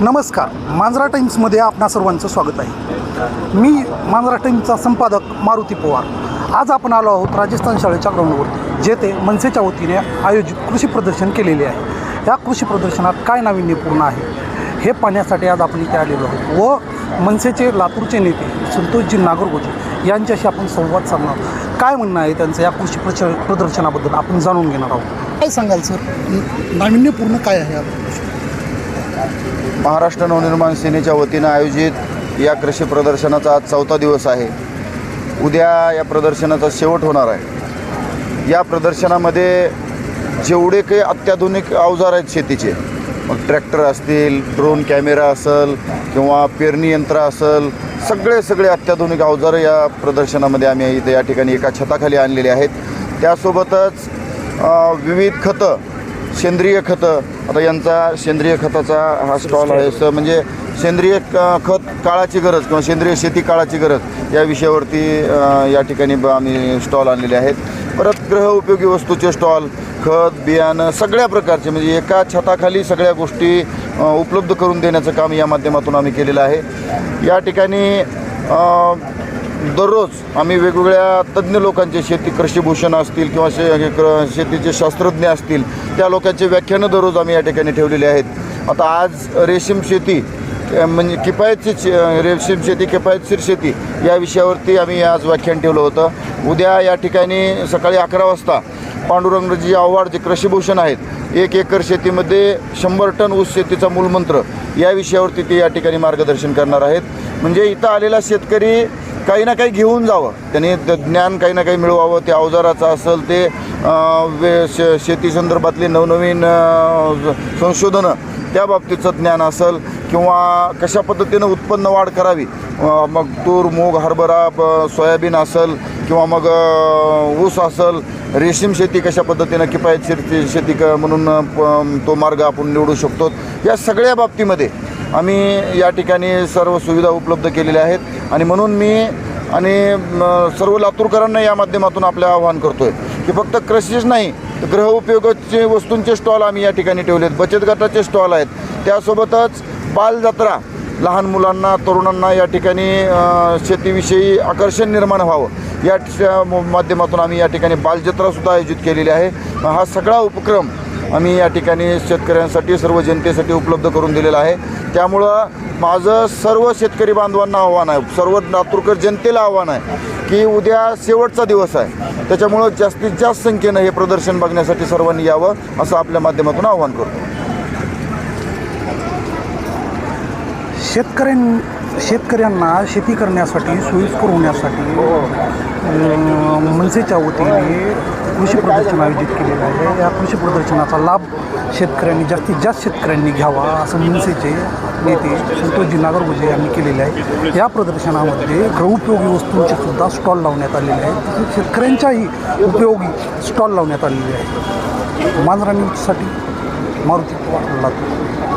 नमस्कार. मांजरा टाइम्समध्ये आपणा सर्वांचं स्वागत आहे. मी मांजरा टाईम्सचा संपादक मारुती पवार. आज आपण आलो आहोत राजस्थान शाळेच्या ग्राउंडवर जेथे मनसेच्या वतीने आयोजित कृषी प्रदर्शन केलेले आहे. या कृषी प्रदर्शनात काय नाविन्यपूर्ण आहे हे पाहण्यासाठी आज आपण इथे आलेलो आहोत. व मनसेचे लातूरचे नेते संतोषजी नागरगोजे यांच्याशी आपण संवाद साधणार काय म्हणणं आहे त्यांचं या कृषी प्रच प्रदर्शनाबद्दल आपण जाणून घेणार आहोत. काय सांगाल सर? नाविन्यपूर्ण काय आहे आता महाराष्ट्र नवनिर्माण सेनेच्या वतीनं आयोजित या कृषी प्रदर्शनाचा आज चौथा दिवस आहे. उद्या या प्रदर्शनाचा शेवट होणार आहे. या प्रदर्शनामध्ये जेवढे काही अत्याधुनिक अवजार आहेत शेतीचे मग ट्रॅक्टर असतील ड्रोन कॅमेरा असेल किंवा पेरणी यंत्र असेल सगळे सगळे अत्याधुनिक अवजारं या प्रदर्शनामध्ये आम्ही इथे या ठिकाणी एका छताखाली आणलेले आहेत. त्यासोबतच विविध खतं सेंद्रिय खतं. आता यांचा सेंद्रिय खताचा हा स्टॉल आहे. स म्हणजे सेंद्रिय खत काळाची गरज किंवा सेंद्रिय शेती काळाची गरज या विषयावरती या ठिकाणी ब- आम्ही स्टॉल आणलेले आहेत. परत ग्रह उपयोगी वस्तूचे स्टॉल खत बियाणं सगळ्या प्रकारचे म्हणजे एका छताखाली सगळ्या गोष्टी उपलब्ध करून देण्याचं काम या माध्यमातून आम्ही केलेलं आहे. या ठिकाणी दररोज आम्ही वेगवेगळ्या तज्ज्ञ लोकांचे शेती कृषीभूषण असतील किंवा शे क्र शेतीचे शास्त्रज्ञ असतील त्या लोकांचे व्याख्यानं दररोज आम्ही या ठिकाणी ठेवलेली आहेत. आता आज रेशीम शेती म्हणजे किफायतशीर रेशीम शेती किफायतशीर शेती या विषयावरती आम्ही आज व्याख्यान ठेवलं होतं. उद्या या ठिकाणी सकाळी अकरा वाजता पांडुरंगजी आव्हाड जे कृषीभूषण आहेत एक एकर शेतीमध्ये शंभर टन ऊस शेतीचा मूलमंत्र या विषयावरती ते या ठिकाणी मार्गदर्शन करणार आहेत. म्हणजे इथं आलेला शेतकरी काही ना काही घेऊन जावं. त्यांनी ज्ञान काही ना काही मिळवावं ते अवजाराचं असेल ते वे शे शेती संदर्भातली नवनवीन संशोधनं त्या बाबतीचं ज्ञान असेल किंवा कशा पद्धतीनं उत्पन्न वाढ करावी. मग तूर मूग हरभरा सोयाबीन असेल किंवा मग ऊस असेल रेशीम शेती कशा पद्धतीनं किफायतशीर शेती क म्हणून प- तो मार्ग आपण निवडू शकतो. या सगळ्या बाबतीमध्ये आम्ही या ठिकाणी सर्व सुविधा उपलब्ध केलेल्या आहेत. आणि म्हणून मी आणि सर्व लातूरकरांना या माध्यमातून आपलं आवाहन करतो आहे की फक्त कृषीच नाही तर गृह उपयोगाचे वस्तूंचे स्टॉल आम्ही या ठिकाणी ठेवले आहेत बचत गटाचे स्टॉल आहेत. त्यासोबतच बालजत्रा लहान मुलांना तरुणांना या ठिकाणी शेतीविषयी आकर्षण निर्माण व्हावं. या माध्यमातून आम्ही या ठिकाणी बालजत्रासुद्धा आयोजित केलेली आहे. हा सगळा उपक्रम आम्ही या ठिकाणी शेतकऱ्यांसाठी सर्व जनतेसाठी उपलब्ध करून दिलेला आहे. त्यामुळं माझं सर्व शेतकरी बांधवांना आव्हान आहे सर्व लातूरकर जनतेला आव्हान आहे की उद्या शेवटचा दिवस आहे. त्याच्यामुळं जास्तीत जास्त संख्येनं हे प्रदर्शन बघण्यासाठी सर्वांनी यावं असं आपल्या माध्यमातून आव्हान करतो. शेतकऱ्यां शेतकऱ्यांना शेती करण्यासाठी सोयीस्कर होण्यासाठी मनसेच्या वतीने कृषी प्रदर्शन आयोजित केलेलं आहे. या कृषी प्रदर्शनाचा लाभ शेतकऱ्यांनी जास्तीत जास्त शेतकऱ्यांनी घ्यावा असं मनसेचे नेते संतोषजी नागरगुजे यांनी केलेले आहे. या प्रदर्शनामध्ये गृहउपयोगी वस्तूंचे सुद्धा स्टॉल लावण्यात आलेले आहेत. शेतकऱ्यांच्याही उपयोगी स्टॉल लावण्यात आलेले आहे मांजरा न्यूजसाठी मारुती पवार लातूर